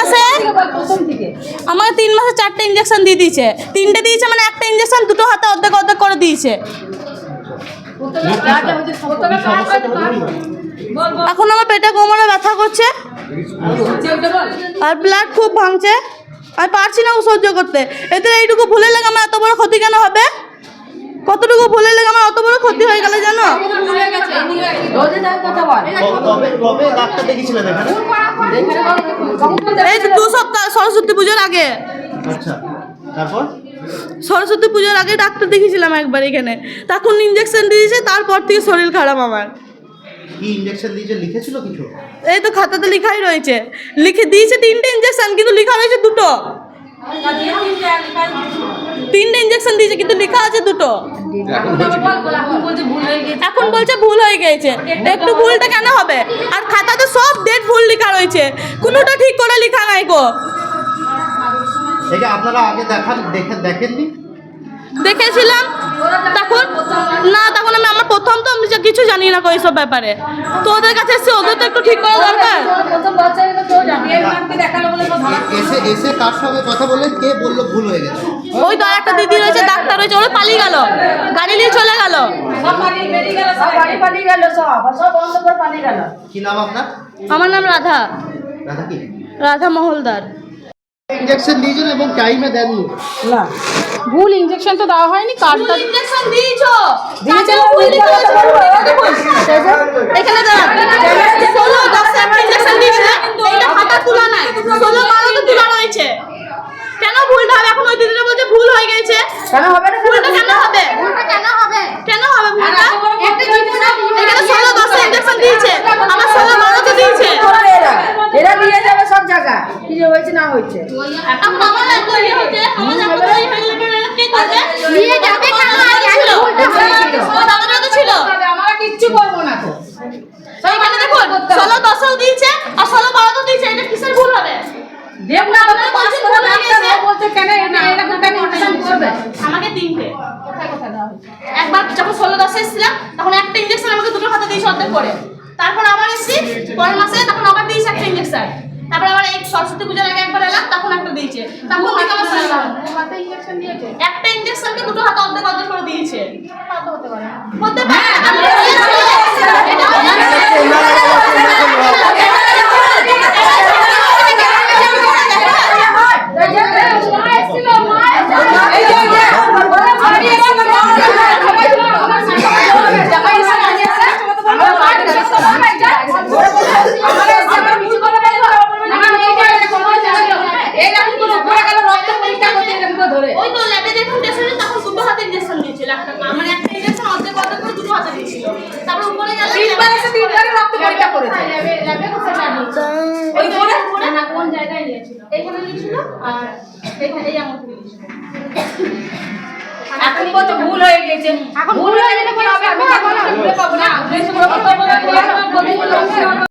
মাসে? আমাকে তিন মাসে চারটে ইঞ্জেকশন দিয়ে দিয়েছে। তিনটে দিয়েছে মানে একটা ইঞ্জেকশন দুটো হাতে অর্ধেক অর্ধেক করে দিয়েছে। এখন আমার পেটে কোমরে ব্যথা করছে। আর ব্লাড খুব ভাঙছে। আর পারছি না ও সহ্য করতে। এতে এইটুকু ভুলে লেগে আমার এত বড় ক্ষতি কেন হবে? কতটুকু ভুলে লেগে আমার অত বড় হয়ে গেল জানো? এই তো দু সপ্তাহ সরস্বতী পুজোর আগে। আচ্ছা তারপর? সরস্বতী পুজোর আগে ডাক্তার দেখিয়েছিলাম একবার এখানে। তখন ইঞ্জেকশন দিয়েছে তারপর থেকে শরীর খারাপ আমার। কি ইঞ্জেকশন দিয়েছে? লিখেছিল কিছু? এই তো খাতাতে লেখাই রয়েছে। লিখে দিয়েছে তিনটে ইঞ্জেকশন কিন্তু লেখা রয়েছে দুটো। তিনটে ইঞ্জেকশন দিয়েছে কিন্তু লেখা আছে দুটো। এখন বলছে ভুল হয়ে গেছে একটু ভুলটা কেন হবে? আর খাতাতে সব ডেট ভুল লেখা রয়েছে। কোনোটা ঠিক করে লেখা নাই গো। আপনারা আগে দেখান দেখে দেখেননি? দেখেছিলাম? তখন? না তখন আমি আমার প্রথম তো আমি কিছু জানি না কো এইসব ব্যাপারে। তো ওদের কাছে এসে ওদের তো একটু ঠিক করা দরকার? এসে এসে কার সঙ্গে কথা বললেন কে বলল ভুল হয়ে গেছে? ওই তো একটা দিদি রয়েছে ডাক্তার রয়েছে ওরা পালিয়ে গেল। গাড়ি নিয়ে চলে গেল। কি নাম আপনার? আমার নাম রাধা। দাদা কি? রাধা মহলদার। ইঞ্জেকশন দিয়েছেন এবং টাইমে দেননি? না। ভুল ইনজেকশন তো দেওয়া হয়নি কার্ডটা ইনজেকশন দিয়েছ। দিয়েছ ভুল লিখে এখানে দাঁড়ান। ষোলো দশে একটা ইঞ্জেকশন দিয়েছিলে এইটা হাতা তোলা নাই ষোলো বারোতে তোলা রয়েছে কেন ভুলটা হবে এখন ওই দিদিটা বলছে ভুল হয়ে গেছে কেন হবে না ভুলটা কেন হবে কেন হবে কেন হবে ভুলটা একটা জিনিস না এখানে ষোলো দশে ইঞ্জেকশন দিয়েছে আমার ষোলো বারোতে দিয়েছে এরা এরা দিয়ে যাবে সব জায়গা কি যে হয়েছে না হয়েছে এখন আমার এত ইয়ে হয়েছে, আমার এত ইয়ে হয়ে গেলে কে করবে? নিয়ে যাবে কেন? আর কেন ভুলটা হয়েছিল? আমার দাদারা তো ছিল। আমরা কিচ্ছু করব না তো দেখুন, ষোলো দশেও দিয়েছে, আর ষোলো বারোতেও দিয়েছে, এটা কিসের ভুল হবে? না আমাকে তিনটে। একবার যখন ষোলো দশে এসেছিলাম, তখন একটা ইঞ্জেকশন আমাকে দুটো হাতে দিয়েছে অর্ধেক করে। তারপর আবার এসেছি, পরের মাসে তখন আবার দিয়েছে একটা ইঞ্জেকশন তারপর আবার এই সরস্বতী পূজার আগে একবার এলাম তখন একটা দিয়েছে। তখন থেকে আমার ইনজেকশন দিয়েছে? একটা ইনজেকশনকে দুটো হাতে অর্ধেক অর্ধেক করে দিয়েছে। হতে পারে আমি ওই তো ল্যাবে যখন টেস্ট তখন দুটো হাতে ইঞ্জেকশন দিয়েছিল একটা মানে একটা ইঞ্জেকশন অর্ধেক অর্ধেক করে দুটো হাতে দিয়েছিল তারপর উপরে গেলে তিনবার এসে তিনবারই রক্ত পরীক্ষা করেছে। ওই উপরে? উপরে? কোন জায়গায় নিয়েছিল? এখানে নিয়েছিল আর এখানে এই আমার নিয়েছিল। এখন বলতে ভুল হয়ে গেছে। এখন ভুল হয়ে গেলে কি হবে আমি না না